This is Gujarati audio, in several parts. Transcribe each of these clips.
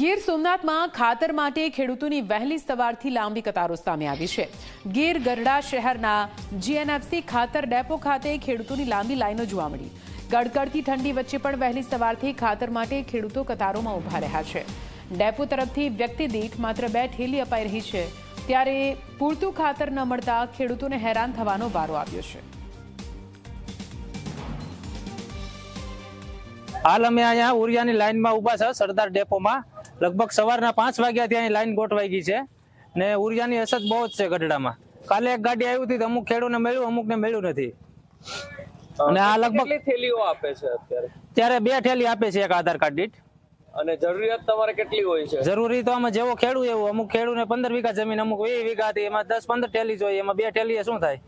ગીર સોમનાથમાં ખાતર માટે ખેડૂતોની વહેલી સવારથી લાંબી કતારો સામે આવી છે. ગીર ગરડા શહેરના જીએનએફસી ખાતર ડેપો ખાતે ખેડૂતોની લાંબી લાઈનો જોવા મળી. ગડગડતી ઠંડી વચ્ચે પણ વહેલી સવારથી ખાતર માટે ખેડૂતો કતારોમાં ઊભા રહ્યા છે. ડેપો તરફથી વ્યક્તિ દીઠ માત્ર બે ઠેલી અપાઈ રહી છે. ત્યારે પૂરતું ખાતર ન મળતા ખેડૂતોને હેરાન થવાનો વારો આવ્યો છે. હાલ અમે અહીંયા ઉરિયાની લાઇનમાં ઊભા છે સરદાર ડેપોમાં. લગભગ સવારના પાંચ વાગ્યાથી અહીં લાઇન ગોઠવાઈ ગઈ છે ને ઉરિયાની અસર બહુ જ છે ગઢડામાં. કાલે એક ગાડી આવી હતી તો અમુક ખેડૂતને મળ્યું અમુકને મળ્યું નથી. અને આ લગભગ કેટલી થેલીઓ આપે છે અત્યારે? ત્યારે બે ઠેલી આપે છે એક આધાર કાર્ડ દીઠ. અને જરૂરિયાત તમારે કેટલી હોય છે? જરૂરી તો આમાં જેવો ખેડૂ એવું અમુક ખેડૂને પંદર વીઘા જમીન અમુક વીસ વીઘા હતી એમાં દસ પંદર ઠેલી જોઈએ એમાં બે ઠેલી શું થાય?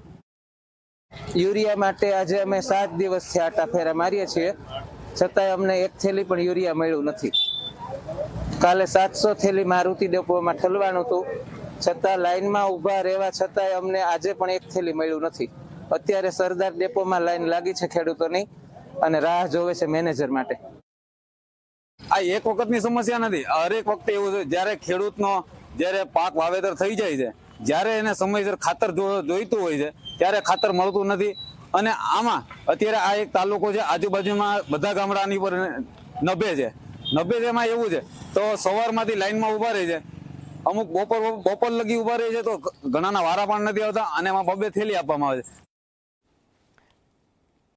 યુરિયા માટે આજે અમે સાત દિવસથી આટા ફેરા મારીએ છીએ. છતાંય અમને એક થેલી પણ યુરિયા મળ્યું નથી. કાલે સાતસો થેલી મારુતિ ડેપોમાં ઠલવાનું હતું. છતાં લાઈનમાં ઊભા રહેવા છતાંય અમને આજે પણ એક થેલી મળ્યું નથી. અત્યારે સરદાર ડેપોમાં લાઈન લાગી છે ખેડૂતોની અને રાહ જોવે છે મેનેજર માટે. આ એક વખતની સમસ્યા નથી. હરેક વખતે એવું છે, જ્યારે ખેડૂતનો જ્યારે પાક વાવેતર થઈ જાય છે, જ્યારે એને સમયસર ખાતર જોઈતું હોય છે, ત્યારે ખાતર મળતું નથી. અને આમાં અત્યારે આ એક તાલુકો છે, આજુબાજુમાં બધા ગામડાની ઉપર નભે છે. નભે એમાં એવું છે, તો સવારમાંથી લાઈનમાં ઊભા રહે છે. અમુક બપોર બપોર લગી ઊભા રહે છે, તો ઘણાના વારા પણ નથી આવતા અને એમાં બબે થેલી આપવામાં આવે છે.